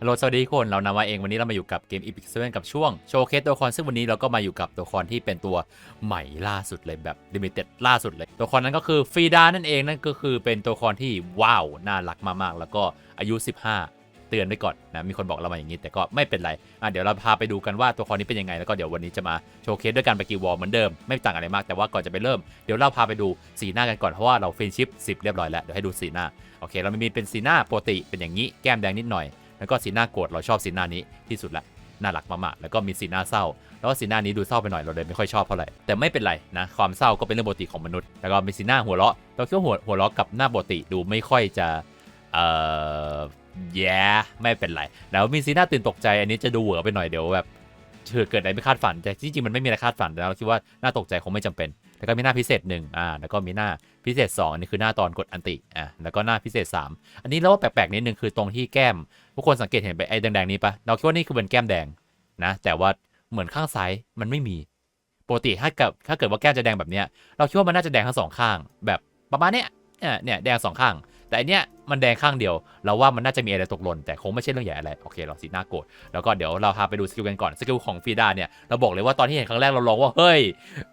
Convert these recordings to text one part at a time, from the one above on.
ฮัลโหลสวัสดีทุกคนเรานำมาเองวันนี้เรามาอยู่กับเกม Epic 7กับช่วงโชว์เคสตัวละครซึ่งวันนี้เราก็มาอยู่กับตัวละครที่เป็นตัวใหม่ล่าสุดเลยแบบ Limited ล่าสุดเลย ตัวละครนั้นก็คือฟรีดานั่นเองนั่นก็คือเป็นตัวละครที่ว้าวน่ารักมากๆ แล้วก็อายุ 15 เตือนไว้ก่อนนะมีคนบอกเรามาอย่างนี้แต่ก็ไม่เป็นไรอะเดี๋ยวเราพาไปดูกันว่าตัวละครนี้เป็นยังไงแล้วก็เดี๋ยววันนี้จะมาโชว์เคสด้วยกันไปกีวอลเหมือนเดิมไม่ต่างอะไรมากแต่ว่าก่อนจะไปเริ่มเดี๋ยวเราพาไปดูสีหน้ากันก่อนเพราะว่าเราเฟนชิพ10 เรียบร้อยแล้วเดี๋ยวให้ดูสีหน้าโอเค เรามีเป็นสีหน้าปกติเป็นอย่างนี้แก้มแดงนิดหน่อย แล้วก็สีหน้าโกรธเราชอบสีหน้านี้ที่สุดละน่ารักมากๆแล้วก็มีสีหน้าเศร้า แล้วก็สีหน้านี้ดูเศร้าไปหน่อยเราเลยไม่ค่อยชอบเท่าไหร่แต่ไม่เป็นไรนะความเศร้าก็เป็นเรื่องปกติของมนุษย์ แล้วก็มีสีหน้าหัวเราะเราคิดว่าหัวหัวเราะกับหน้าปกติดูไม่ค่อยจะเอ่อแย่ไม่เป็นไรแล้วมีสีหน้าตื่นตกใจอันนี้จะดูเหวอไปหน่อยเดี๋ยวแบบเกิดเกิดอะไรไม่คาดฝันแต่จริงๆมันไม่มีอะไรคาดฝันแต่เราคิดว่าหน้าตกใจคงไม่จำเป็น แล้วก็มีหน้าพิเศษหนึ่งอ่าแล้วก็มีหน้าพิเศษ2อันนี้คือหน้าตอนกดอันติอ่าแล้วก็หน้าพิเศษ 3 อันนี้เราว่าแปลกๆนิดนึงคือตรงที่แก้มทุกคนสังเกตเห็นไปไอ้แดงๆนี้ปะเราคิดว่านี่คือเป็นแก้มแดงนะแต่ว่าเหมือนข้างซ้ายมันไม่มีปกติถ้าเกิดถ้าเกิดว่าแก้มจะแดงแบบเนี้ยเราคิดว่ามันน่าจะแดงทั้งสองข้างแบบประมาณเนี้ยเนี่ยเนี่ยแดงสองข้าง แต่อันเนี้ย มันแดงข้างเดียว เราว่ามันน่าจะมีอะไรตกหล่นแต่คงไม่ใช่เรื่องใหญ่อะไร โอเคเราสีหน้าโกรธแล้วก็เดี๋ยวเราพาไปดูสกิลกันก่อน สกิลของฟีดาเนี่ยเราบอกเลยว่าตอนที่เห็นครั้งแรกเราลองว่า เฮ้ย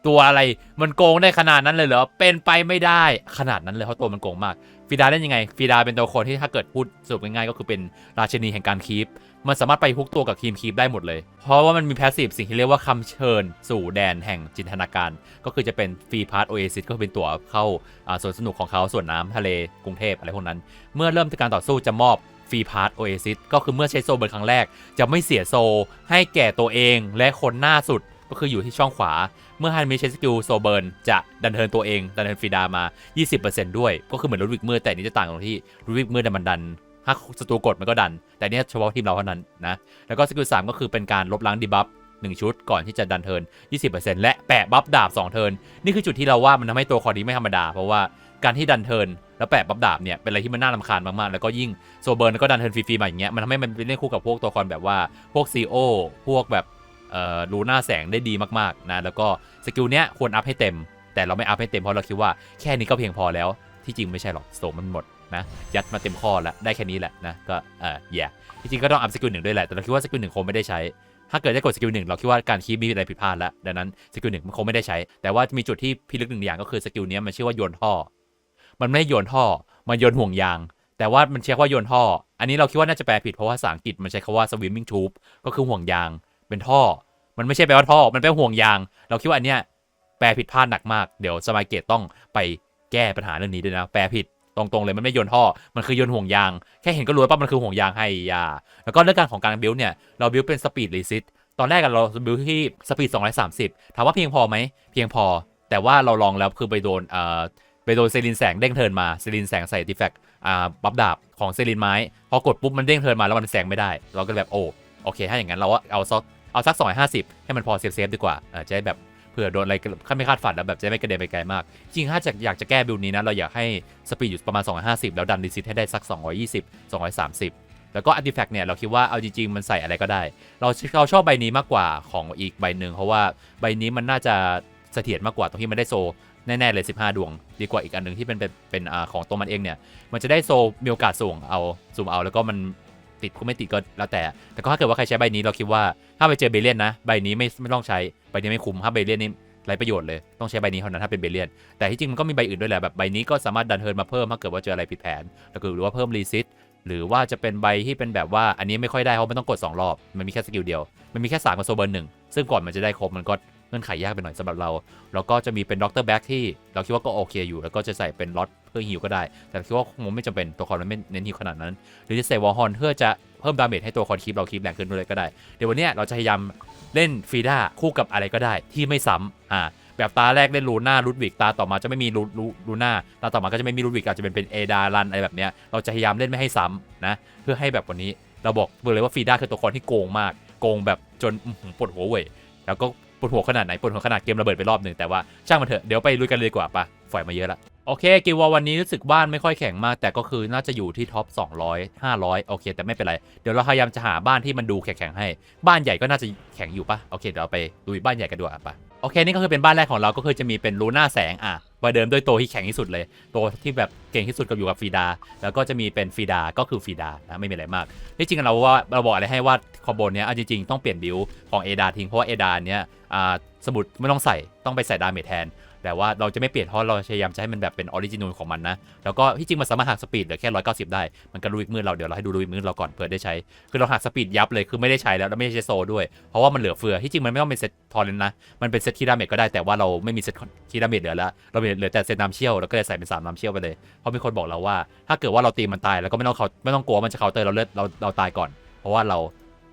ตัวอะไรมันโกงได้ขนาดนั้นเลยเหรอ เป็นไปไม่ได้ขนาดนั้นเลยเพราะตัวมันโกงมากฟีดาเล่นยังไงฟีดาเป็นตัวครที่ถ้าเกิดพูดสรุปง่ายๆก็คือเป็นราชินีแห่งการคีปมันสามารถไปฮุกตัวกับทีมคีปได้หมดเลย เพราะว่ามันมีแพสซีฟสิ่งที่เรียกว่าคำเชิญสู่แดนแห่งจินตนาการ ก็คือจะเป็นฟรีพาร์ทโอเอซิสก็เป็นตัวเข้าสวนสนุกของเขาส่วนน้ำทะเลกรุงเทพอะไรพวกนั้น เมื่อเริ่มการต่อสู้จะมอบฟรีพาร์ทโอเอซิสก็คือเมื่อใช้โซเบิร์นครั้งแรก จะไม่เสียโซให้แก่ตัวเองและคนหน้าสุดก็คืออยู่ที่ช่องขวา เมื่อฮันมิใช้สกิลโซเบิร์นจะดันเทินตัวเองดันเทินฟรีดามา 20%ด้วย ก็คือเหมือนลูดวิกมืดแต่นี้จะต่างตรงที่ลูดวิกมือดมันดันถ้าศัตรูกดมันก็ดัน แต่เนี้ยเฉพาะทีมเราเท่านั้นนะแล้วก็สกิล3ก็คือเป็นการลบล้างดีบัฟ1ชุดก่อนที่จะดันเทิน20%และแปะบัฟดาบ2เทินนี่คือจุดที่เราว่ามันทำให้ตัวคอนี้ไม่ธรรมดา เพราะว่าการที่ดันเทิน แล้วแปะบัฟดาบเนี่ยเป็นอะไรที่มันน่ารำคาญมากๆ แล้วก็ยิ่งโซเบิร์นก็ดันเทิร์นฟรีๆมาอย่างเงี้ยมันทำให้มันเป็นเล่นคู่กับพวกตัวละครแบบว่าพวกซีโอพวกแบบเอ่อรูหน้าแสงได้ดีมากๆนะแล้วก็สกิลเนี้ยควรอัพให้เต็ม แต่เราไม่อัพให้เต็มเพราะเราคิดว่าแค่นี้ก็เพียงพอแล้ว ที่จริงไม่ใช่หรอกโซมันหมดนะยัดมาเต็มข้อแล้วได้แค่นี้แหละนะก็เออแย่จริงๆก็ต้องอัพสกิลหนึ่งด้วยแหละแต่เราคิดว่าสกิลหนึ่งคงไม่ได้ใช้ ถ้าเกิดได้กดสกิลหนึ่งเราคิดว่าการคีบมีอะไรผิดพลาดแล้วดังนั้นสกิลหนึ่งมันคงไม่ได้ใช้ แต่ว่ามีจุดที่พิลึกหนึ่งอย่างก็คือสกิลนี้มันชื่อว่าโยนท่อ มันไม่ได้โยนท่อ มันโยนห่วงยาง แต่ว่ามันใช้คว่าโยนท่อ อันนี้เราคิดว่าน่าจะแปลผิดเพราะว่าภาษาอังกฤษมันใช้คำว่า swimming tube ก็คือห่วงยาง เป็นท่อ มันไม่ใช่แปลว่าท่อ มันแปลว่าห่วงยาง เราคิดว่าอันเนี้ยแปลผิดพลาดหนักมาก เดี๋ยวสมายเกตต้องไปแก้ปัญหาเรื่องนี้ด้วยนะ แปลผิดตรงๆเลยมันไม่โยนท่อ มันคือโยนห่วงยาง แค่เห็นก็รู้ว่ามันคือห่วงยางให้ยา แล้วก็เรื่องการของการบิวเนี่ย เราบิวเป็นสปีดรีซิตตอนแรกเราบิวที่สปีด230 ถามว่าเพียงพอไหม เพียงพอ แต่ว่าเราลองแล้วคือไปโดนเอ่อ ไปโดนเซรินแสงเด้งเทินมาเซรินแสงใส่ดีแฟกอ่าบัฟดาบของเซรินไม้ พอกดปุ๊บมันเด้งเทินมาแล้วมันแสงไม่ได้ เราก็แบบโอ้โอเค ถ้าอย่างนั้นเราก็เอาซักเอาสัก250ให้มันพอเซฟเซฟดีกว่าออจะได้แบบเผื่อโดนอะไรคาดไม่คาดฝันแล้วแบบจะไม่กระเด็นไปไกลมาก จริงถ้าจะอยากจะแก้บิลนี้นะเราอยากให้สปีดอยู่ประมาณ 250 แล้วดันดีซิตให้ได้สัก 220 230แล้วก็อาร์ติแฟกต์เนี่ยเราคิดว่าเอาจริงๆมันใส่อะไรก็ได้ เราเราชอบใบนี้มากกว่าของอีกใบหนึ่งเพราะว่าใบนี้มันน่าจะเสถียรมากกว่าตรงที่มันได้โซ แน่ ๆ เลย 15 ดวง ดีกว่าอีกอันหนึงที่เป็นเป็นเป็นอ่าของตัวมันเองเนี่ย มันจะได้โซมีโอกาสส่งเอาสูมเอา แล้วก็มันติดก็ไม่ติดก็แล้วแต่ แต่ก็ถ้าเกิดว่าใครใช้ใบนี้เราคิดว่าถ้าไปเจอเบเลียนนะใบนี้ไม่ไม่ต้องใช้ใบนี้ไม่คุ้มถ้าเบเลียนนี่ไรประโยชน์เลยต้องใช้ใบนี้เท่านั้นถ้าเป็นเบเลียน แต่ที่จริงมันก็มีใบอื่นด้วยแหละแบบใบนี้ก็สามารถดันเทิร์นมาเพิ่มถ้าเกิดว่าเจออะไรผิดแผนแล้วก็หรือว่าเพิ่มรีซิตหรือว่าจะเป็นใบที่เป็นแบบว่าอันนี้ไม่ค่อยได้เพราะมันต้องกดสองรอบ มันมีแค่สกิลเดียว มันมีแค่สามกับโซเบิร์หนึ่งซึ่งก่อนมันจะได้ครบมันก็ เงื่อนไขยากไปหน่อยสำหรับเรา แล้วก็จะมีเป็นด็อกเตอร์แบ็กที่เราคิดว่าก็โอเคอยู่ แล้วก็จะใส่เป็นล็อตเพื่อฮิวก็ได้ แต่คิดว่าคงไม่จำเป็นตัวคอนมันไม่เน้นฮิวขนาดนั้น หรือจะใส่วอลฮอนเพื่อจะเพิ่มดาเมจให้ตัวคอนคีปเราคีปแรงขึ้นด้วยก็ได้ เดี๋ยววันนี้เราจะพยายามเล่นฟีด้าคู่กับอะไรก็ได้ที่ไม่ซ้ำอ่าแบบตาแรกเล่นลูน่าลูดวิกตาต่อมาจะไม่มีลูลูลูน่าตาต่อมาก็จะไม่มีลูดวิกอาจจะเป็นเป็นเอดารันอะไรแบบเนี้ยเราจะพยายามเล่นไม่ให้ซ้ำนะเพื่อให้แบบวันนี้เราบอกเลยว่าฟีด้าคือตัวละครที่โกงมากโกงแบบจนปวดหัวเว่ยแล้วก็ ปวดหัวขนาดไหนปวดหัวขนาดเกมระเบิดไปรอบหนึ่งแต่ว่าช่างมันเถอะเดี๋ยวไปลุยกันเลยดีกว่าปะฝอยมาเยอะละโอเคกิววอลวันนี้รู้สึกบ้านไม่ค่อยแข็งมาก แต่ก็คือน่าจะอยู่ที่ท็อป200 500 โอเค แต่ไม่เป็นไร เดี๋ยวเราพยายามจะหาบ้านที่มันดูแข็งๆให้ บ้านใหญ่ก็น่าจะแข็งอยู่ปะโอเคเดี๋ยวเราไปลุยบ้านใหญ่กันดีกว่าปะ อโอเคนี่ก็คือเป็นบ้านแรกของเราก็คือจะมีเป็นลูน่าแสงอะประเดิมด้วยตัวที่แข็งที่สุดเลย ตัวที่แบบเก่งที่สุดก็อยู่กับฟีดา แล้วก็จะมีเป็นฟีดาก็คือฟีดานะไม่มีอะไรมากที่จริงเราว่าเราบอกอะไรให้ว่าคอมโบเนี้ยเอาจริงๆต้องเปลี่ยนบิวของเอดาทิ้งเพราะว่าเอดาเนี้ยอ่าสมุดไม่ต้องใส่ต้องไปใส่ดาเมจแทน แต่ว่าเราจะไม่เปลี่ยนเพราะเราพยายามจะให้มันแบบเป็นออริจินอลของมันนะ แล้วก็ที่จริงมันสามารถหักสปีดเหลือแค่ 190 ได้ มันก็รูอีกมือเราเดี๋ยวเราให้ดูรูอีกมือเราก่อนเผื่อได้ใช้ คือเราหักสปีดยับเลยคือไม่ได้ใช้แล้วแล้วไม่ได้ใช้โซด้วย เพราะว่ามันเหลือเฟือ ที่จริงมันไม่ต้องเป็นเซตทอร์เรนนะ มันเป็นเซตคีดาเมจก็ได้แต่ว่าเราไม่มีเซตคีดาเมจเหลือแล้ว เราเหลือแต่เซตน้ำเชี่ยวเราก็เลยใส่เป็นสามน้ำเชี่ยวไปเลย เพราะมีคนบอกเราว่า ถ้าเกิดว่าเราตีมันตายแล้วก็ไม่ต้องเขาไม่ต้องกลัวมันจะเคาน์เตอร์เราเลือดเราเราตายก่อน เพราะว่าเรา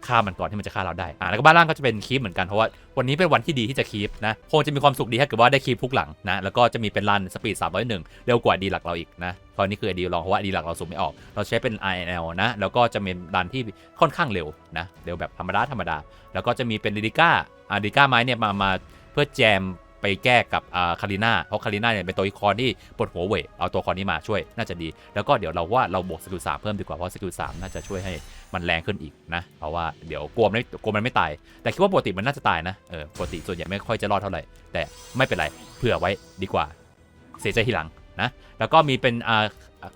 ฆ่ามันก่อนที่มันจะฆ่าเราได้อ่าแล้วก็บ้านล่างก็จะเป็นคีปเหมือนกันเพราะว่าวันนี้เป็นวันที่ดีที่จะคีปนะคงจะมีความสุขดีถ้าเกิดว่าได้คีปทุกหลังนะแล้วก็จะมีเป็นรันสปีด301 เร็วกว่าดีหลักเราอีกนะตอนนี้คือดีลองเพราะว่าดีหลักเราสูงไม่ออก เราใช้เป็น INL นะแล้วก็จะเป็นรันที่ค่อนข้างเร็วนะเร็วแบบธรรมดาธรรมดา แล้วก็จะมีเป็นลิดิก้าอ่าลิดิก้าไม้เนี่ยมามาเพื่อแจม ไปแก้กับคาริน่าเพราะคาริน่าเนี่ยเป็นตัวอีคอนที่ปวดหัวเว่ยเอาตัวคอนนี้มาช่วยน่าจะดี แล้วก็เดี๋ยวเราว่าเราบวกสกิลสามเพิ่มดีกว่าเพราะสกิลสามน่าจะช่วยให้มันแรงขึ้นอีกนะ เพราะว่าเดี๋ยวกลัวมันไม่กลัวมันไม่ตาย แต่คิดว่าปกติมันน่าจะตายนะเออปกติส่วนใหญ่ไม่ค่อยจะรอดเท่าไหร่แต่ไม่เป็นไรเผื่อไว้ดีกว่า เสียใจทีหลังนะแล้วก็มีเป็นอ่า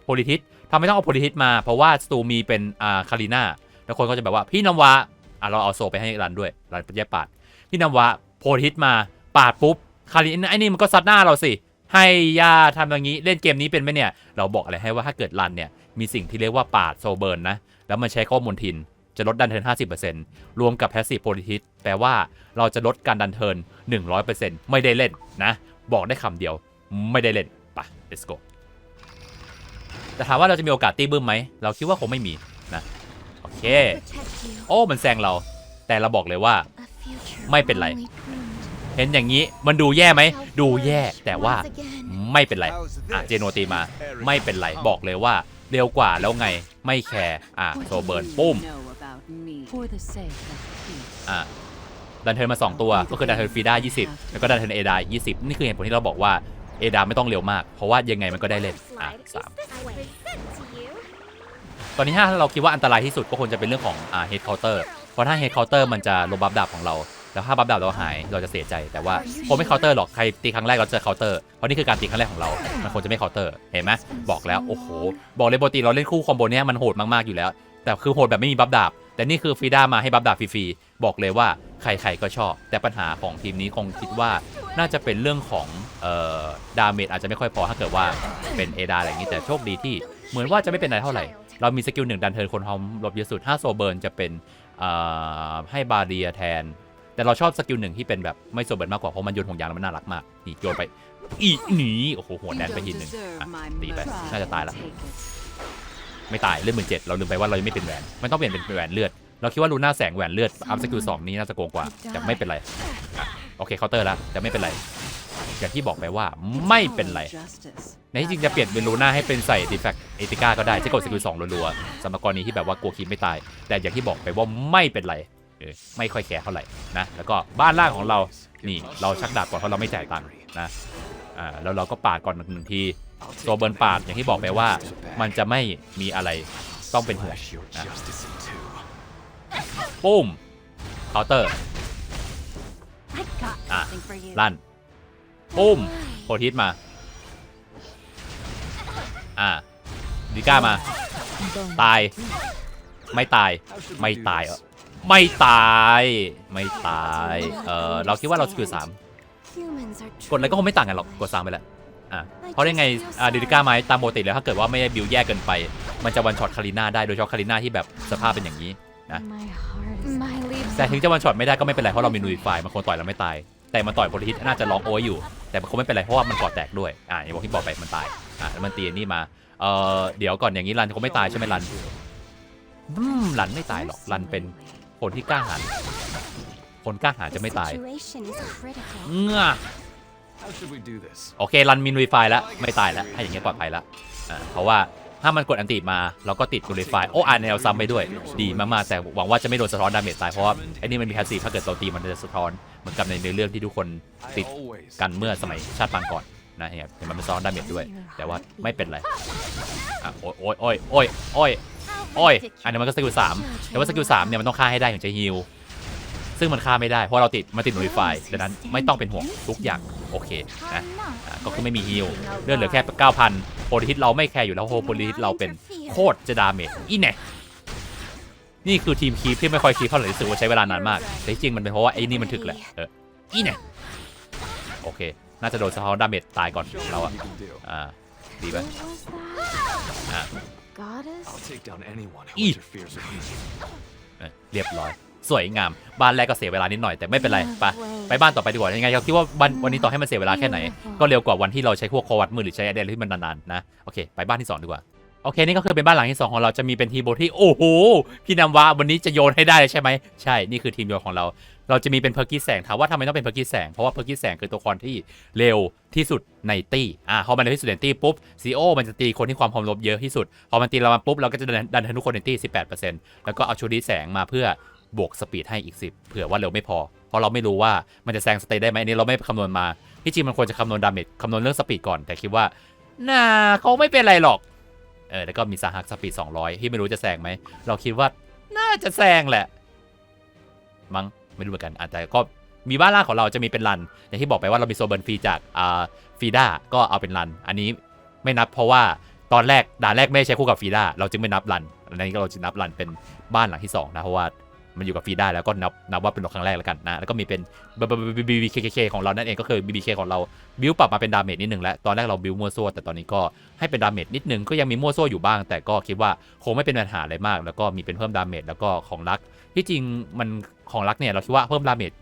โพลิทิสทำไมต้องเอาโพลิทิสมาเพราะว่าสตูมีเป็นอ่าคาริน่าแล้วคนก็จะแบบว่าพี่นำวะอะเราเอาโซไปให้รันด้วยรันเป็นแยปาดพี่นำวะโพลิทิสมาปาดปุ๊บ คารินไอ้นี่มันก็ซัดหน้าเราสิ ให้ยาทำอย่างนี้เล่นเกมนี้เป็นไหมเนี่ย เราบอกอะไรให้ว่าถ้าเกิดรันเนี่ย มีสิ่งที่เรียกว่าปาดโซเบิร์นนะ แล้วมันใช้ข้อมูลทิน จะลดดันเทิร์น50%รวมกับแพสซีฟโพลิทิสแปลว่าเราจะลดการดันเทิร์น100%ไม่ได้เล่นนะ บอกได้คำเดียว ไม่ได้เล่นไป let's go แต่ถามว่าเราจะมีโอกาสตีบึ้มไหม เราคิดว่าคงไม่มีนะ โอเค โอ้ มันแซงเรา แต่เราบอกเลยว่า ไม่เป็นไร เห็นอย่างนี้มันดูแย่ไหม ดูแย่แต่ว่าไม่เป็นไรอะเจโนตีมา ไม่เป็นไรบอกเลยว่าเร็วกว่าแล้วไงไม่แคร์อะโซเบิร์นปุ้มอะดันเทิร์นมา 2 ตัวก็คือดันเทิร์นฟรีด้า20 แล้วก็ดันเทิร์นเอดา20 นี่คือเหตุผลที่เราบอกว่าเอดาไม่ต้องเร็วมาก เพราะว่ายังไงมันก็ได้เล่นอะสามตอนนี้ถ้าเราคิดว่าอันตรายที่สุดก็ควรจะเป็นเรื่องของอ่าเฮดเคาน์เตอร์เพราะถ้าเฮดเคาน์เตอร์มันจะลบบัฟดาบของเรา แล้วถ้าบัฟดาบเราหายเราจะเสียใจแต่ว่าผมไม่เคาน์เตอร์หรอกใครตีครั้งแรกเราจะเคาน์เตอร์เพราะนี่คือการตีครั้งแรกของเรา มันควรจะไม่เคาน์เตอร์เห็นไหมบอกแล้วโอ้โหบอกเลยปกติเราเล่นคู่คอมโบเนี้ยมันโหดมากๆอยู่แล้ว แต่คือโหดแบบไม่มีบัฟดาบ แต่นี่คือฟรีด้ามาให้บัฟดาบฟรีๆบอกเลยว่าใครๆก็ชอบ แต่ปัญหาของทีมนี้คงคิดว่าน่าจะเป็นเรื่องของเอ่อดาเมจอาจจะไม่ค่อยพอถ้าเกิดว่าเป็นเอดาอะไรอย่างนี้แต่โชคดีที่เหมือนว่าจะไม่เป็นอะไรเท่าไหร่เรามีสกิลหนึ่งดันเทิร์นคนทอมลบเยอะสุด5โซเบิร์นจะเป็นเอ่อให้บาเรียแทน แต่เราชอบสกิลหนึ่งที่เป็นแบบไม่โซเบิร์นมากกว่าเพราะมันโยนห่วงยางแล้วมันน่ารักมากนี่โยนไป อีหนีโอ้โหหัวแดนไปทีหนึ่งอะตีไปน่าจะตายละไม่ตายเลือดหมื่นเจ็ดเราลืมไปว่าเรายังไม่เป็นแหวนมันต้องเปลี่ยนเป็นแหวนเลือดเราคิดว่าลูน่าแสงแหวนเลือดอัพสกิลสองนี้น่าจะโกงกว่าแต่ไม่เป็นไรอะโอเคเคาน์เตอร์แล้วแต่ไม่เป็นไรอย่างที่บอกไปว่าไม่เป็นไร ในที่จริงจะเปลี่ยนเป็นลูน่าให้เป็นใส่ดีแฟกเอติก้าก็ได้จะกดสกิลสองรัวๆสำหรับกรณีที่แบบว่ากลัวคิดไม่ตาย แต่อย่างที่บอกไปว่าไม่เป็นไรเออ ไม่ค่อยแคร์เท่าไหร่นะ แล้วก็บ้านล่างของเรานี่เราชักดาบก่อนเพราะเราไม่จ่ายตังค์นะอ่าแล้วเราก็ปาดก่อนหนึ่งทีตัวเบิร์นปาดอย่างที่บอกไปว่า มันจะไม่มีอะไรต้องเป็นห่วงนะปุ้มเคาน์เตอร์อะลั่นปุ้มโพทิสมา อ่าดิก้ามา ตาย ไม่ตาย ไม่ตายเออ ไม่ตายไม่ตายเออเราคิดว่าเราสกิลสามกดอะไรก็คงไม่ต่างกันหรอกกดสามไปแหละอะเพราะยังไงอ่าดิก้าไม้ตามปกติแล้วถ้าเกิดว่าไม่ได้บิวแยกเกินไป มันจะวันช็อตคาริน่าได้โดยเฉพาะคาริน่าที่แบบสภาพเป็นอย่างนี้นะ My heart is แต่ถึงจะวันช็อตไม่ได้ก็ไม่เป็นไรเพราะเรามีนูริฟายมันคงต่อยเราไม่ตาย แต่มันต่อยโพลิทิสน่าจะร้องโอ้ยอยู่ แต่มันคงไม่เป็นไรเพราะว่ามันก่อแตกด้วยอ่าอย่างที่บอกไปมันตายอ่าแล้วมันตีอันนี่มาเอ่อเดี๋ยวก่อนอย่างนี้รันคงไม่ตายใช่ไหมรันอืมรันไม่ตายหรอกรันเป็น คนที่กล้าหาญคนกล้าหาญจะไม่ตายเงือ How should we do this? โอเครันมีนูริฟายแล้วไม่ตายแล้วให้อย่างเงี้ยปลอดภัยแล้วอ่าเพราะว่าถ้ามันกดอันติมาเราก็ติดนูริฟายโอ้อ่านแนวซ้ำไปด้วย ดีมากๆ แต่หวังว่าจะไม่โดนสะท้อนดาเมจตาย เพราะว่าไอ้นี่มันมีแพสซีฟถ้าเกิดเราตีมันจะสะท้อนเหมือนกับในเนื้อเรื่องที่ทุกคน I Tịt. always กันเมื่อสมัยชาติปางก่อนนะเห็นเห็นมันเป็นซ้อนดาเมจด้วย แต่ว่าไม่เป็นไรอะโอ้ยโอ้ยโอ้ยโอ้ย โอ้ย อันนี้มันก็สกิลสามแต่ว่าสกิลสามเนี่ยมันต้องฆ่าให้ได้ถึงจะฮิลซึ่งมันฆ่าไม่ได้เพราะเราติดมันติดโน i ฟายดังนั้นไม่ต้องเป็นห่วงทุกอย่างโอเคนะก็คือไม่มีฮิลเลือดเหลือแค่ 9,000โพลิทิสเราไม่แคร์อยู่แล้วเพราะโพลิทิสเราเป็นโคตรจะดาเมจอีแน่นี่คือทีมคีปที่ไม่ค่อยคีปเท่าไหร่รู้สึกว่าใช้เวลานานมากแต่จริงมันเป็นเพราะว่าไอ้นี่มันถึกแหละเอออีแน่โอเค น่าจะโดนสะท้อนดาเมจตายก่อนเราอะอ่าดีไป What was that? Ah. Goddess? I'll take down anyone who Eeh. interferes with me. เออเรียบร้อย สวยงาม บ้านแรกก็เสียเวลานิดหน่อยแต่ไม่เป็นไร ไปไปบ้านต่อไปดีกว่ายังไงเราคิดว่าวันวันนี้ต่อให้มันเสียเวลาแค่ไหน ก็เร็วกว่าวันที่เราใช้พวกคอวัดมือหรือใช้ไอเดนที่มันนานๆนะ โอเค ไปบ้านที่ 2 ดีกว่า โอเคนี่ก็คือเป็นบ้านหลังที่2ของเราจะมีเป็นทีมโบที่โอ้โหพี่นำวาวันนี้จะโยนให้ได้เลยใช่ไหมใช่นี่คือทีมโยนของเรา เราจะมีเป็นเพอร์กิสแสงถามว่าทำไมต้องเป็นเพอร์กิสแสงเพราะว่าเพอร์กิสแสงคือตัวละครที่เร็วที่สุดในตี้อ่าพอมันเร็วที่สุดในตี้ปุ๊บซีโอมันจะตีคนที่ความความลบเยอะที่สุดพอมันตีเรามาปุ๊บเราก็จะดันดันทะลุคนในตี้18%แล้วก็เอาชูดีแสงมาเพื่อบวกสปีดให้อีก10เผื่อว่าเร็วไม่พอ เพราะเราไม่รู้ว่ามันจะแซงสเตย์ได้ไหมอันนี้เราไม่คำนวณมาที่จริงมันควรจะคำนวณดาเมจคำนวณเรื่องสปีดก่อนแต่คิดว่าน่าเขาไม่เป็นไรหรอก เออแล้วก็มีสาหักสปีด200 ที่ไม่รู้จะแซงไหม เราคิดว่าน่าจะแซงแหละ มั้งไม่รู้เหมือนกันอาจจะก็มีบ้านล่างของเราจะมีเป็นรัน อย่างที่บอกไปว่าเรามีโซเบิร์นฟรีจากอ่าฟีด้าก็เอาเป็นรัน อันนี้ไม่นับเพราะว่าตอนแรกด่านแรกไม่ใช้คู่กับฟีด้าเราจึงไม่นับรันอันนี้ก็เราจะนับรันเป็นบ้านหลังที่สองนะเพราะว่า มันอยู่กับฟีด้แล้วก็นับนับว่าเป็นครั้งแรกแล้วกันนะแล้วก็มีเป็น BBK ของเรานั่นเองก็คือ BBK ของเราบิวปรับมาเป็นดาเมจนิดนึงแล้วตอนแรกเราบิวมั่วซั่วแต่ตอนนี้ก็ให้เป็นดาเมจนิดนึงก็ยังมีมั่วซั่วอยู่บ้าง แต่ก็คิดว่าคงไม่เป็นปัญหาอะไรมาก แล้วก็มีเป็นเพิ่มดาเมจแล้วก็ของรัก ที่จริงมันของรักเนี่ยเราคิดว่าเพิ่มดาเมจ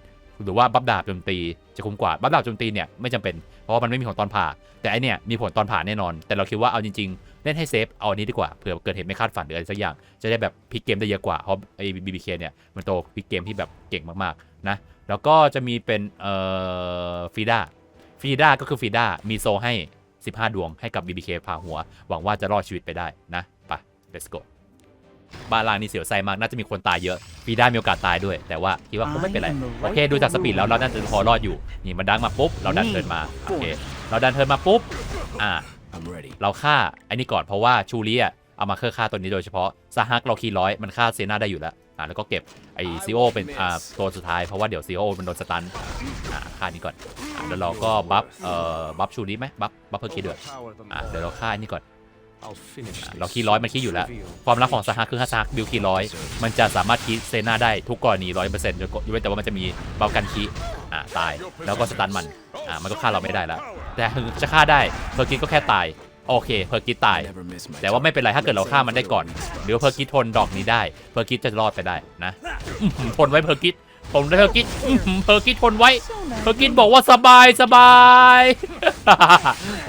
หรือว่าบัฟดาบโจมตีจะคุ้มกว่าบัฟดาบโจมตีเนี่ยไม่จำเป็นเพราะว่ามันไม่มีผลตอนผ่า แต่อันเนี่ยมีผลตอนผ่าแน่นอน แต่เราคิดว่าเอาจริงๆ เล่นให้เซฟเอาอันนี้ดีกว่าเผื่อเกิดเหตุไม่คาดฝันหรืออะไรสักอย่าง จะได้แบบพลิกเกมได้เยอะกว่าเพราะไอ้บีบีเคเนี่ยมันโตพลิกเกมที่แบบเก่งมากๆนะแล้วก็จะมีเป็นเอ่อฟีด้าฟีด้าก็คือฟีด้ามีโซให้ 15 ดวงให้กับ BBK ผ่าหัว หวังว่าจะรอดชีวิตไปได้นะไป let's go บ้านล่างนี่เสียวไซมาก น่าจะมีคนตายเยอะฟีด้ามีโอกาสตายด้วย แต่ว่าคิดว่าคงไม่เป็นไร โอเค ดูจากสปีดแล้วเราน่าจะพอรอดอยู่ นี่มันดังมาปุ๊บ เราดันเทิร์นมา โอเค เราดันเทิร์นมาปุ๊บ อ่า I'm ready. เราฆ่าไอ้นี่ก่อนเพราะว่าชูรีอะเอามาเคอฆ่าตัวนี้โดยเฉพาะซาฮักเราคีร้อยมันฆ่าเซน่าได้อยู่แล้วอ่าแล้วก็เก็บไอซีโอเป็นอ่าตัวสุดท้ายเพราะว่าเดี๋ยวซีโอมันโดนสตันอ่าฆ่านี้ก่อนอ่าแล้วเราก็บัฟเอ่อบัฟชูรีไหมบัฟบัฟเพิ่มคีด้วยอ่าเดี๋ยวเราฆ่าไอ้นี่ก่อน I'll finish อ่า this. เราคีร้อยมันคีอยู่แล้ว Reveal ความลับของซาฮักคือถ้าซาฮักบิวคีร้อยมันจะสามารถคีเซน่าได้ทุกกรณีร้อยเปอร์เซ็นต์ยกเว้นแต่ว่ามันจะมีบัฟกันคีอ่าตายแล้วก็สตันมันอ่ามันก็ฆ่าเราไม่ได้แล้ว แต่ถึงจะฆ่าได้เพอร์กิตก็แค่ตาย โอเคเพอร์กิตตาย Never miss my แต่ว่าไม่เป็นไรถ้าเกิดเราฆ่ามันได้ก่อนหรือว่าเพอร์กิตทนดอกนี้ได้เพอร์กิตจะรอดไปได้นะอื้อหือทนไว้เพอร์กิตทนไว้เพอร์กิตอื้อหือเพอร์กิตทนไว้เพอร์กิตบอกว่าสบายสบาย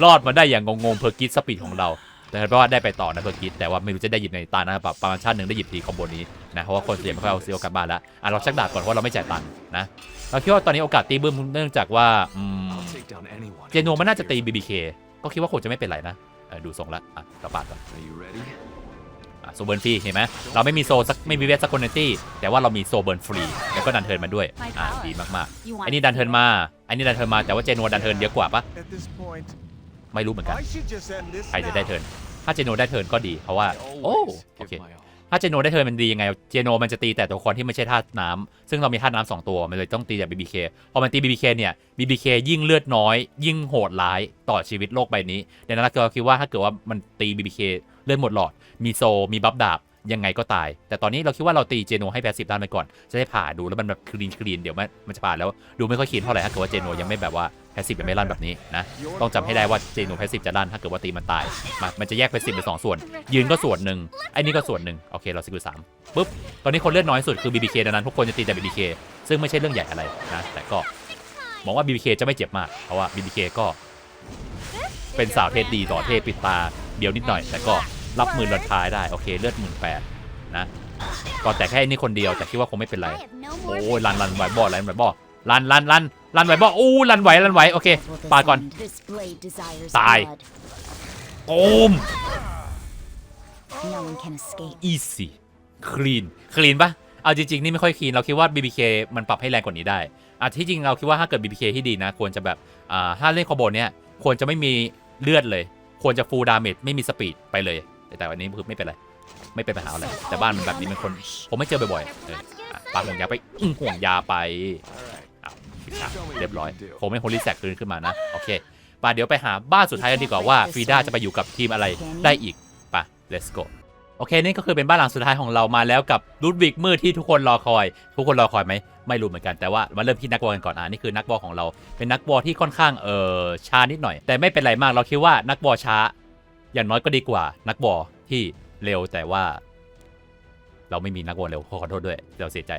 รอดมาได้อย่างงงๆเพอร์กิตสปีดของเรา แต่เพราะว่าได้ไปต่อนะเพอร์กิตแต่ว่าไม่รู้จะได้หยิบในตาหนะปะประมาณชาติหนึ่งได้หยิบทีคอมโบนี้นะเพราะว่าคนเสียไม่ค่อยเอาซีโอกลับบ้านแล้วอะเราชักดาบก่อนเพราะเราไม่จ่ายตังค์นะ เราคิดว่าตอนนี้โอกาสตีบึ้มเนื่องจากว่าอืม I'll take down anyone. เจโนมันน่าจะตี BBK ก็คิดว่าคงจะไม่เป็นไรนะเออดูทรงละอะเราปาดก่อน Are you ready? อะโซเบิร์นฟรีเห็นไหมเราไม่มีโซสักไม่มีเวสสักคนในตี้แต่ว่าเรามีโซเบิร์นฟรีแล้วก็ดันเทิร์นมาด้วยอ่าดีมากๆ You ไอ้ want นี่ดันเทิร์นมาไอ้นี่ดันเทิร์นมาแต่ว่าเจโนดันเทิร์นเยอะกว่าปะ At this point, ไม่รู้เหมือนกัน I should just end this ใครจะได้ now. เทิร์นถ้าเจโนได้เทิร์นก็ดีเพราะว่า I โอ้ always โอ give เค my all. ถ้าเจโนได้เทิร์นมันดียังไง เจโนมันจะตีแต่ตัวละครที่ไม่ใช่ธาตุน้ำซึ่งเรามีธาตุน้ำสองตัว มันเลยต้องตีแต่บีบีเคพอมันตีบีบีเคเนี่ยบีบีเคยิ่งเลือดน้อย ยิ่งโหดร้ายต่อชีวิตโลกใบนี้ดังนั้นเราคิดว่าถ้าเกิดว่ามันตีบีบีเลือดหมดหลอด มีโซมีบัฟดาบ ยังไงก็ตาย แต่ตอนนี้เราคิดว่าเราตีเจโนให้แพสซีฟด้านไปก่อน จะได้ผ่าดูแล้วมันแบบคลีนคลีนเดี๋ยวมันมันจะผ่าแล้วดูไม่ค่อยคลีนเท่าไหร่ถ้าเกิดว่าเจโนยังไม่แบบว่าแพสซีฟยังไม่ลั่นแบบนี้นะต้องจำให้ได้ว่าเจโนแพสซีฟจะลั่นถ้าเกิดว่าตีมันตายมามันจะแยกเป็นสิบเป็นสองส่วน ยืนก็ส่วนหนึ่งไอ้นี่ก็ส่วนหนึ่งโอเคเราสกิลสามปุ๊บตอนนี้คนเลือดน้อยสุดคือ BBK ดังนั้นทุกคนจะตีแต่ BBK ซึ่งไม่ใช่เรื่องใหญ่อะไรนะแต่ก็มองว่า BBK จะไม่เจ็บมากเพราะว่า BBK ก็เป็นสาวเทศดีต่อเทพปิดตาเดียวนิดหน่อย แต่ก็ รับมือรอนท้ายได้ โอเค เลือดหมื่นแปดนะก็แต่แค่นี่คนเดียวแต่คิดว่าคงไม่เป็นไร โอ้ยลันลันไหวบอลันไหวบอลันลันลันลันไหวบออู้ลันไหวลันไหวโอเคปาก่อน end? This blade desires Die. blood. โอม easy clean clean ปะเอาจริงๆ นี่ไม่ค่อย clean เราคิดว่า BBK มันปรับให้แรงกว่านี้ได้อะที่จริงเราคิดว่าถ้าเกิด BBK ที่ดีนะ ควรจะแบบอ่าถ้าเล่นคอมโบเนี้ยควรจะไม่มีเลือดเลย ควรจะ full damage ไม่มีสปีดไปเลย แต่วันนี้คือไม่เป็นไร ไม่เป็นปัญหาอะไรแต่บ้านมันแบบนี้เป็นคน ผมไม่เจอบ่อยๆเอออะปาห่วงยาไปอื้อห่วงยาไปอ้าวผิดฉากเรียบร้อย ผมไม่โฮลิแซกคืนขึ้นมานะ โอเคป่ะเดี๋ยวไปหาบ้านสุดท้ายกันดีกว่าว่าฟรีด้าจะไปอยู่กับทีมอะไรได้อีกป่ะ let's go โอเค นี่ก็คือเป็นบ้านหลังสุดท้ายของเรามาแล้วกับลูดวิกมืดที่ทุกคนรอคอย ทุกคนรอคอยไหม ไม่รู้เหมือนกัน แต่ว่ามาเริ่มที่นักบอลกันก่อน อ่านี่คือนักบอลของเรา เป็นนักบอลที่ค่อนข้าง เออช้านิดหน่อย แต่ไม่เป็นไรมาก เราคิดว่านักบอลช้า อย่างน้อยก็ดีกว่านักบอลที่เร็วแต่ว่า เราไม่มีนักบอลเร็วขอโทษด้วยเราเสียใจ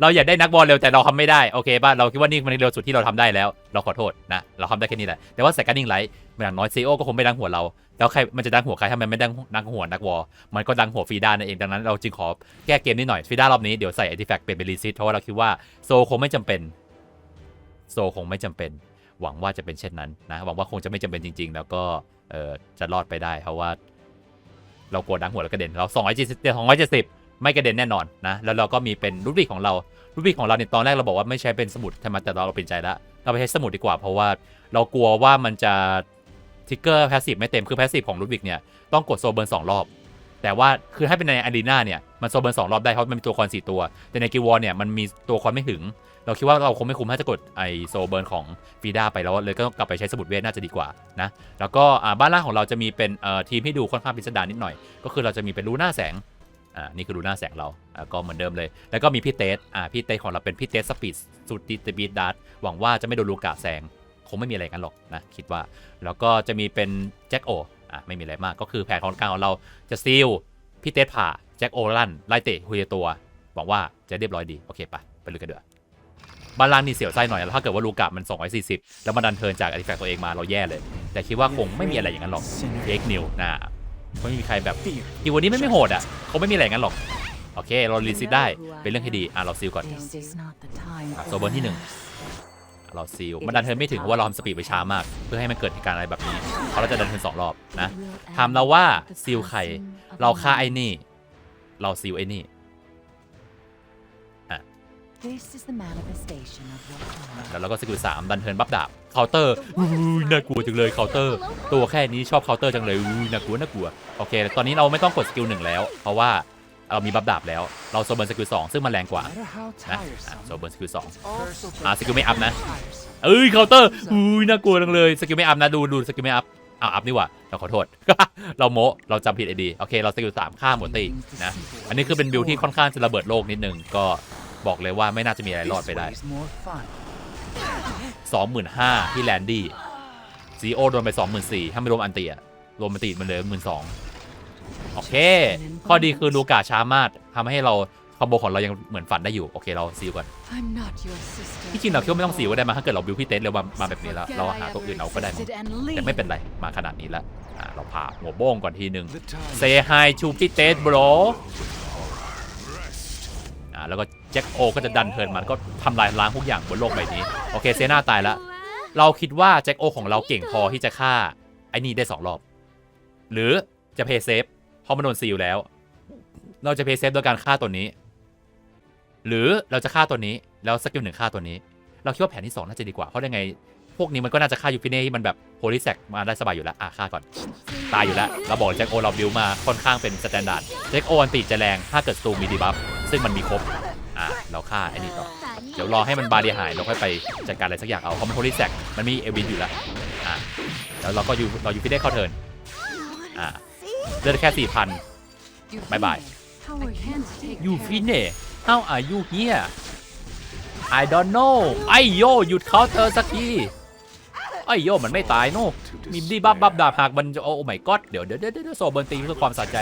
เราอยากได้นักบอลเร็วแต่เราทำไม่ได้โอเคป่ะเราคิดว่านี่มันเร็วสุดที่เราทำได้แล้ว เราขอโทษนะเราทำได้แค่นี้แหละแต่ว่าใส่การนิ่งไลท์อย่างน้อยซีโอก็คงไม่ดังหัวเราแล้วใครมันจะดังหัวใครถ้ามันไม่ดังดังหัวนักวอลมันก็ดังหัวฟีด้านั่นเองดังนั้นเราจึงขอแก้เกมนิดหน่อยฟีด้ารอบนี้เดี๋ยวใส่อาร์ติแฟกเป็นเบลีซิตเพราะว่าเราคิดว่าโซคงไม่จำเป็น โซคงไม่จำเป็น หวังว่าจะเป็นเช่นนั้นนะหวังว่าคงจะไม่จำเป็นจริง ๆ แล้วก็เออจะรอดไปได้เพราะว่า เรากลัวดังหัวแล้วกระเด็นเรา270 270 ไม่กระเด็นแน่นอนนะแล้วเราก็มีเป็นรูปบิกของเรารูปบิกของเราเนี่ยตอนแรกเราบอกว่าไม่ใช้เป็นสมุดใช่ไมแต่เราเราเปลี่ยนใจแล้วเราไปใช้สมุดดีกว่า เพราะว่าเรากลัวว่ามันจะทิกเกอร์แพสซีฟไม่เต็มคือแพสซีฟของรูปบิกเนี่ยต้องกดโซเบิร์นสองรอบ แต่ว่าคือให้เป็นในอารีนาเนี่ยมันโซเบิร์นสองรอบได้เพราะมันมีตัวคอนสี่ตัว แต่ในกิวอลเนี่ยมันมีตัวคอนไม่ถึง เราคิดว่าเราคงไม่คุ้มถ้าจะกดไอโซเบิร์นของฟีด้าไปแล้วเลยก็ต้องกลับไปใช้สมุดเวทน่าจะดีกว่านะแล้วก็บ้านล่างของเราจะมีเป็นทีมให้ดูค่อนข้างพิสดารนิดหน่อย ก็คือเราจะมีเป็นลูน่าแสงอ่านี่คือลูน่าแสงเราอ่าก็เหมือนเดิมเลย แล้วก็มีพี่เตสอ่าพี่เตสของเราเป็นพี่เตสสปีดสุดติตบีดดัตหวังว่าจะไม่โดนลูกาแซงคงไม่มีอะไรกันหรอกนะคิดว่า แล้วก็จะมีเป็นแจ็คโออ่าไม่มีอะไรมากก็คือแผนของกลางของเราจะซีลพี่เตสผ่าแจ็คโอลั่นไล่เตะคุยตัวหวังว่าจะเรียบร้อยดี โอเคปะไปเลยกันเถอะ บ้านล่างนี่เสียวไส้หน่อยแล้วถ้าเกิดว่าลูกามัน 240 แล้วมันดันเทินจากอาร์ติแฟกต์ตัวเองมาเราแย่เลย แต่คิดว่าคงไม่มีอะไรอย่างนั้นหรอกเทคนิวนะไม่มีใครแบบอีวันนี้ไม่ไม่โหดอะเขาไม่มีอะไรงั้นหรอกโอเคเรารีซิลได้เป็นเรื่องที่ดีอะเราซีลก่อนโซเบิร์ที่หนึ่งเราซีลมันดันเทินไม่ถึงเพราะว่าเราทำสปีดไปช้ามาก เพื่อให้มันเกิดเหตุการณ์อะไรแบบนี้ เพราะเราจะดันเทินสองรอบนะถามเราว่าซีลใครเราฆ่าไอ้นี่ เราซีลไอ้นี่ แล้วเราก็สกิลสามดันเทิร์นบัฟดาบเคาน์เตอร์อุ้ยน่ากลัวจังเลยเคาน์เตอร์ ตัวแค่นี้ชอบเคาน์เตอร์จังเลยอุ้ยน่ากลัวน่ากลัวโอเค ตอนนี้เราไม่ต้องกดสกิลหนึ่งแล้ว เพราะว่าเรามีบัฟดาบแล้ว เราโซเบิร์นสกิลสองซึ่งมันแรงกว่า No matter how นะ tiresome, อะโซเบิร์นสกิลสอง also อ่าสกิลไม่อัพนะ tiresome. เอ้ยเคาน์เตอร์อุ้ยน่ากลัวจังเลยสกิลไม่อัพนะดูดูสกิลไม่อัพอ้าวอัพนี่หว่าเราขอโทษ เราโมเราจำผิดไอดีโอเค เราสกิลสามฆ่าหมดตีนะ อันนี้คือเป็นบิลที่ค่อนข้างจะระเบิดโลกนิดนึงก็ บอกเลยว่าไม่น่าจะมีอะไรรอดไป This ได้ way's more fun. 25,000 ที่แลนดี้ซีโอโดนไป 24,000 ถ้าไม่รวมอันตีอะรวมอันตีมันเหลย12,000 โอเค ข้อดีคือลูกาช้ามากทำให้เราคอมโบของเรายังเหมือนฝันได้อยู่ โอเค เราซีลก่อน I'm not your sister. ที่จริงเราคิดว่าไม่ต้องซีลก็ได้มาถ้าเกิดเราบิวพี่เต้นเร็วมามาแบบนี้แล้ว เราหาตัวอื่นเอาก็ได้มั้งแต่ไม่เป็นไร มาขนาดนี้แล้วอะเราพาหัวโบ้งก่อนทีหนึ่ง The time เซฮายชูพี่เตสบร อ่าแล้วก็แจ็คโอก็จะดันเทิร์นมันก็ทำลายล้างทุกอย่างบนโลกใบนี้ โอเคเซน่าตายแล้วเราคิดว่าแจ็คโอของเราเก่งพอที่จะฆ่าไอ้นี่ได้สองรอบ หรือจะเพย์เซฟเพราะมันโดนซีลแล้ว เราจะเพย์เซฟโดยการฆ่าตัวนี้ หรือเราจะฆ่าตัวนี้แล้วสกิลหนึ่งฆ่าตัวนี้ เราคิดว่าแผนที่สองน่าจะดีกว่า เพราะยังไง พวกนี้มันก็น่าจะฆ่ายูฟิเน่ที่มันแบบโพลิแซกมาได้สบายอยู่แล้วอะฆ่าก่อน ตายอยู่แล้วเราบอกแจ็คโอเราบิวมาค่อนข้างเป็นสแตนดาร์ดแจ็คโออันติจะแรงถ้าเกิดสตูมมีดีบัฟ ซึ่งมันมีครบ อะ เราฆ่าไอ้นี่ต่อ เดี๋ยวรอให้มันบาเรียหาย เราค่อยไปจัดการอะไรสักอย่างเอาเพราะมันโพลิแซกมันมีเอวินอยู่แล้ว อะ แล้วเราก็อยู่เราอยูฟิเน่เข้าเทินอะเลือดแค่สี่พัน Bye bye. How are you? Take ยูฟิ of เน่ how are you here I don't know ไอโยหยุดเคาน์เตอร์สักทีไอโยมันไม่ตายโน่มีดีบับบับดาบหักมันจะโอ้ไม่ก็เดี๋ยวเดี๋ยวเดี๋ยวโซเบิร์นตีเพื่อความสะใจ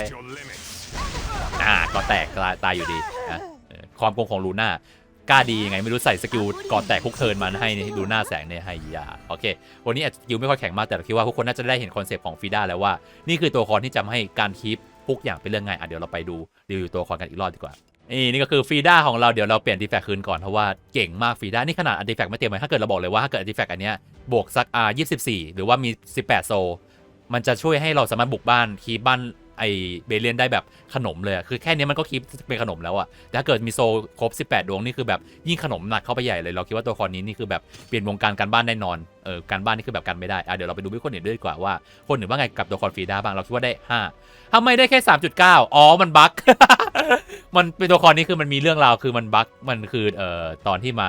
อ่าก็แตกตายตายอยู่ดีนะความโกงของลูน่ากล้าดียังไงไม่รู้ใส่สกิลก่อนแตกคุกเทิร์นมันให้ลูน่าแสงเนี่ยให้ยาโอเค วันนี้อาจจะสกิลไม่ค่อยแข็งมากแต่คิดว่าทุกคนน่าจะได้เห็นคอนเซปต์ของฟีด้าแล้วว่า นี่คือตัวละครที่จะให้การคีปทุกอย่างเป็นเรื่องง่ายอะเดี๋ยวเราไปดูรีวิวตัวละครกันอีกรอบดีกว่านี่นี่ก็คือฟีด้าของเราเดี๋ยวเราเปลี่ยนดีแฟกคืนก่อนเพราะว่าเก่งมากฟีด้านี่ขนาดอันดีแฟกไม่เต็มเลยถ้าเกิดเราบอกเลยว่าถ้าเกิดอันดีแฟกอันเนี้ยบวกสักอ่า24 หรือว่ามี 18 โซ มันจะช่วยให้เราสามารถบุกบ้านคีบ้าน ไอเบเลียนได้แบบขนมเลยคือแค่นี้มันก็คิดเป็นขนมแล้วอะแต่ถ้าเกิดมีโซครบ 18 ดวงนี่คือแบบยิ่งขนมหนักเข้าไปใหญ่เลย เราคิดว่าตัวละครนี้นี่คือแบบเปลี่ยนวงการการบ้านแน่นอนเออการบ้านนี่คือแบบกันไม่ได้อะเดี๋ยวเราไปดูวิคนอื่นด้วยดีกว่าว่าคนอื่นว่าไงกับตัวละครฟรีด้าบ้างเราคิดว่าได้5ทำไมได้แค่ 3.9 อ๋อมันบั๊กมันเป็นตัวละครนี้คือมันมีเรื่องราวคือมันบั๊กมันคือเอ่อตอนที่มา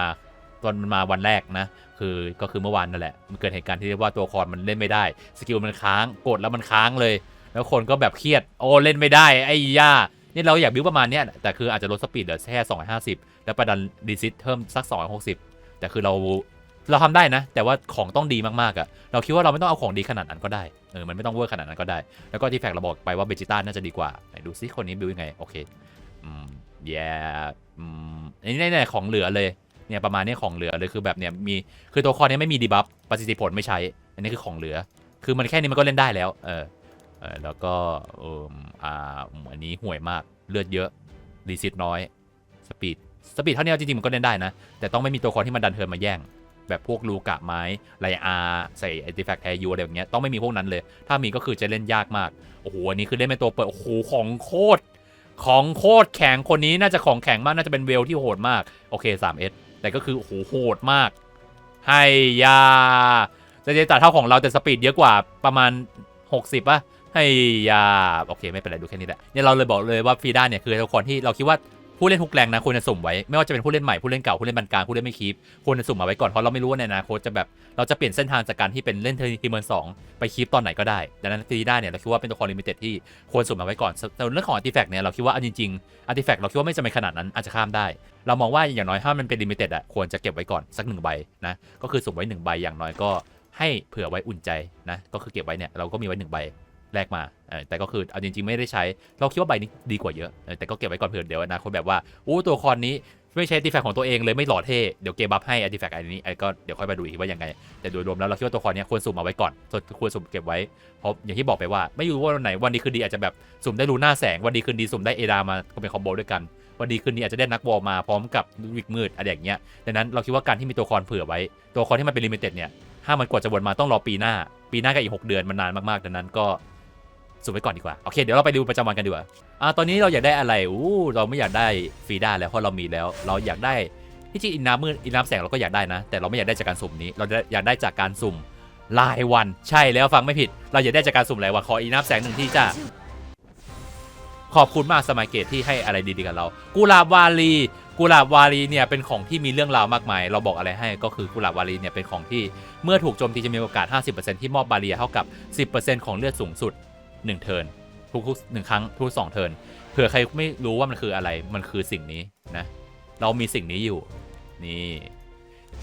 ตอนมันมาวันแรกนะคือก็คือเมื่อวานนั่นแหละมันเกิดเหตุการณ์ที่เรียกว่าตัวละครมันเล่นไม่ได้ สกิลมันค้างกดแล้วมันค้างเลย แล้วคนก็แบบเครียดโอ้เล่นไม่ได้ไอ้ย่านี่เราอยากบิวประมาณเนี้ยแต่คืออาจจะลดสปีดเหลือแค่250 แล้วประดันดีซิตเพิ่มสัก 260 แต่คือเราเราทำได้นะ แต่ว่าของต้องดีมากๆอะ่ะเราคิดว่าเราไม่ต้องเอาของดีขนาดนั้นก็ได้เออมันไม่ต้องเวอร์ขนาดนั้นก็ได้ แล้วก็ที่แฟกเราบอกไปว่าเบจิต้าน่าจะดีกว่าไหนดูซิคนนี้บิวยังไงโอเคอืมแย่อืมอันนี้เนี่ยของเหลือเลยเนี่ยประมาณนี้ของเหลือเลยคือแบบเนี่ยมีคือตัวครเนี้ไม่มีดีบัฟประสิทธิผลไม่ใช้ อันนี้คือของเหลือ คือมันแค่นี้มันก็เล่นได้แล้วเออ เออแล้วก็เอออ่าอันนี้ห่วยมากเลือดเยอะรีซิตน้อยสปีดสปีดเท่านี้จริงๆมันก็เล่นได้นะ แต่ต้องไม่มีตัวครที่มันดันเทิร์นมาแย่ง แบบพวกลูกะไม้ไลอาใส่ไอติแฟกแทยูอะไรแบบเนี้ยต้องไม่มีพวกนั้นเลย ถ้ามีก็คือจะเล่นยากมาก โอ้โหอันนี้คือเล่นเป็นตัวเปิดโอ้โหของโคตรของโคตรแข็งคนนี้น่าจะของแข็งมากน่าจะเป็นเวลที่โหดมากโอเค 3S แต่ก็คือโอ้โหโหดมาก ให้ยาจะจะตัดเท่าของเราแต่สปีดเยอะกว่าประมาณ 60ป่ะ ให้ยาโอเคไม่เป็นไรดูแค่นี้แหละเนี่ยเราเลยบอกเลยว่าฟรีด้าเนี่ยคือตัวละครที่เราคิดว่าผู้เล่นทุกแรงนะควรจะสุ่มไว้ไม่ว่าจะเป็นผู้เล่นใหม่ผู้เล่นเก่าผู้เล่นปานกลางผู้เล่นไม่คีปควรจะสุ่มมาไว้ก่อนเพราะเราไม่รู้ว่าในอนาคตจะแบบเราจะเปลี่ยนเส้นทางจากการที่เป็นเล่นเทอร์ทีเมอร์สองไปคีปตอนไหนก็ได้ ดังนั้นฟรีด้าเนี่ยเราคิดว่าเป็นตัวละครลิมิเต็ดที่ควรสุ่มมาไว้ก่อนแต่เรื่องของอาร์ติแฟกต์เนี่ยเราคิดว่าเอาจริงๆอาร์ติแฟกต์เราคิดว่าไม่จำเป็นขนาดนั้นอาจจะข้ามได้ เรามองว่าอย่างน้อยถ้ามันเป็นลิมิเต็ดอะควรจะเก็บไว้ก่อนสักหนึ่งใบนะก็คือสุ่มไว้หนึ่งใบอย่างน้อยก็ให้เผื่อไว้อุ่นใจนะก็คือเก็บไว้เนี่ยเราก็มีไว้หนึ่งใบ แลกมาแต่ก็คือเอาจริง ๆ ไม่ได้ใช้ เราคิดว่าใบนี้ดีกว่าเยอะ แต่ก็เก็บไว้ก่อนเผื่อเดี๋ยวอนาคตแบบว่าอู้ตัวละครนี้ไม่ใช้ดีแฟกของตัวเองเลยไม่หล่อเท่ เดี๋ยวเกมบัฟให้อาร์ติแฟกต์อันนี้ไอ้ก็เดี๋ยวค่อยมาดูอีกว่ายังไง แต่โดยรวมแล้วเราคิดว่าตัวละครเนี้ควรสุ่มเอาไว้ก่อนควรสุ่มเก็บไว้ เพราะอย่างที่บอกไปว่าไม่รู้ว่าวันไหนวันดีคืนดีอาจจะแบบสุ่มได้รูหน้าแสง วันดีคืนดีสุ่มได้เอดามาก็เป็นคอมโบด้วยกัน วันดีคืนนี้อาจจะได้นักวอลมาพร้อมกับวิกมืดอะไรอย่างเงี้ย ดังนั้นเราคิดว่าการที่มีตัวละครเผื่อไว้ ตัวละครที่มันเป็นลิมิเต็ดเนี่ยถ้ามันกว่าจะวนมาต้องรอปีหน้า ปีหน้าก็อีก 6 เดือนมันนานมากๆดังนั้นก็ สุ่มไว้ก่อนดีกว่า โอเค เดี๋ยวเราไปดูประจำวันกันดีกว่าอ่าตอนนี้เราอยากได้อะไรอู้เราไม่อยากได้ฟีด้าแล้วเพราะเรามีแล้ว เราอยากได้ที่จริงอินน้ำมืดอินน้ำแสงเราก็อยากได้นะ แต่เราไม่อยากได้จากการสุ่มนี้ เราอยากได้จากการสุ่มรายวัน ใช่แล้วฟังไม่ผิด เราอยากได้จากการสุ่มรายวันขออินน้ำแสงหนึ่งที่จ้าขอบคุณมากสมัยเกตที่ให้อะไรดีๆกับเรา กุหลาบวาลีกุหลาบวาลีเนี่ยเป็นของที่มีเรื่องราวมากมาย เราบอกอะไรให้ก็คือกุหลาบวาลีเนี่ยเป็นของที่เมื่อถูกโจมตีจะมีโอกาส 50%ที่มอบบาเรียเท่ากับ 10%ของเลือดสูงสุด 1 เทิร์นทุกๆหนึ่งครั้งทุกสองเทิร์นเผื่อใครไม่รู้ว่ามันคืออะไรมันคือสิ่งนี้นะ เรามีสิ่งนี้อยู่นี่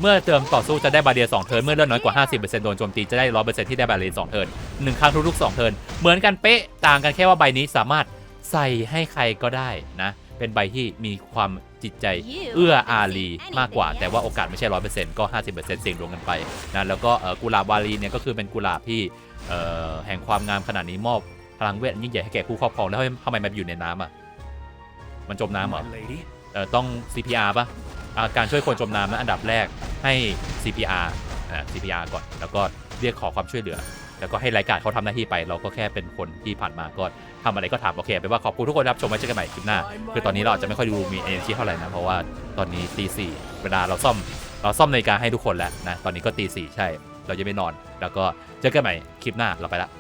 เมื่อเติมต่อสู้จะได้บาเรีย2เทิร์นเมื่อเลือดน้อยกว่า 50%โดนโจมตีจะได้100%ที่ได้บาเรีย2เทิร์นหนึ่งครั้งทุกๆ2เทิร์นเหมือนกันเป๊ะต่างกันแค่ว่าใบนี้สามารถใส่ให้ใครก็ได้นะ เป็นใบที่มีความจิตใจเอื้ออารีมากกว่า แต่ว่าโอกาสไม่ใช่ร้อยเปอร์เซ็นต์ก็ห้าสิบเปอร์เซ็นต์เสี่ยงดวงกันไปนะแล้วก็เอ่อกุหลาบวารีเนี่ยก็คือเป็นกุหลาบที่เอ่อ แห่งความงามขนาดนี้มอบพลังเวทอันยิ่งใหญ่ให้แก่ผู้ครอบครองแล้วทำไมมันอยู่ในน้ำอะ มันจมน้ำเหรอ My lady. เอ่อต้อง CPR ป่ะอ่าการช่วยคนจมน้ำนะอันดับแรกให้ CPR อ่า CPR ก่อน แล้วก็เรียกขอความช่วยเหลือ แล้วก็ให้รายการเขาทำหน้าที่ไป เราก็แค่เป็นคนที่ผ่านมาก็ทำอะไรก็ทำโอเคเป็นว่าขอบคุณทุกคนครับชมไว้เจอกันใหม่คลิปหน้า คือตอนนี้เราอาจจะไม่ค่อยดูมี energy เท่าไหร่นะ เพราะว่าตอนนี้ตีสี่เวลาเราซ่อมเราซ่อมนาฬิกาให้ทุกคนแล้วนะ ตอนนี้ก็ตีสี่ใช่ เราจะไม่นอน แล้วก็เจอกันใหม่คลิปหน้าเราไปละ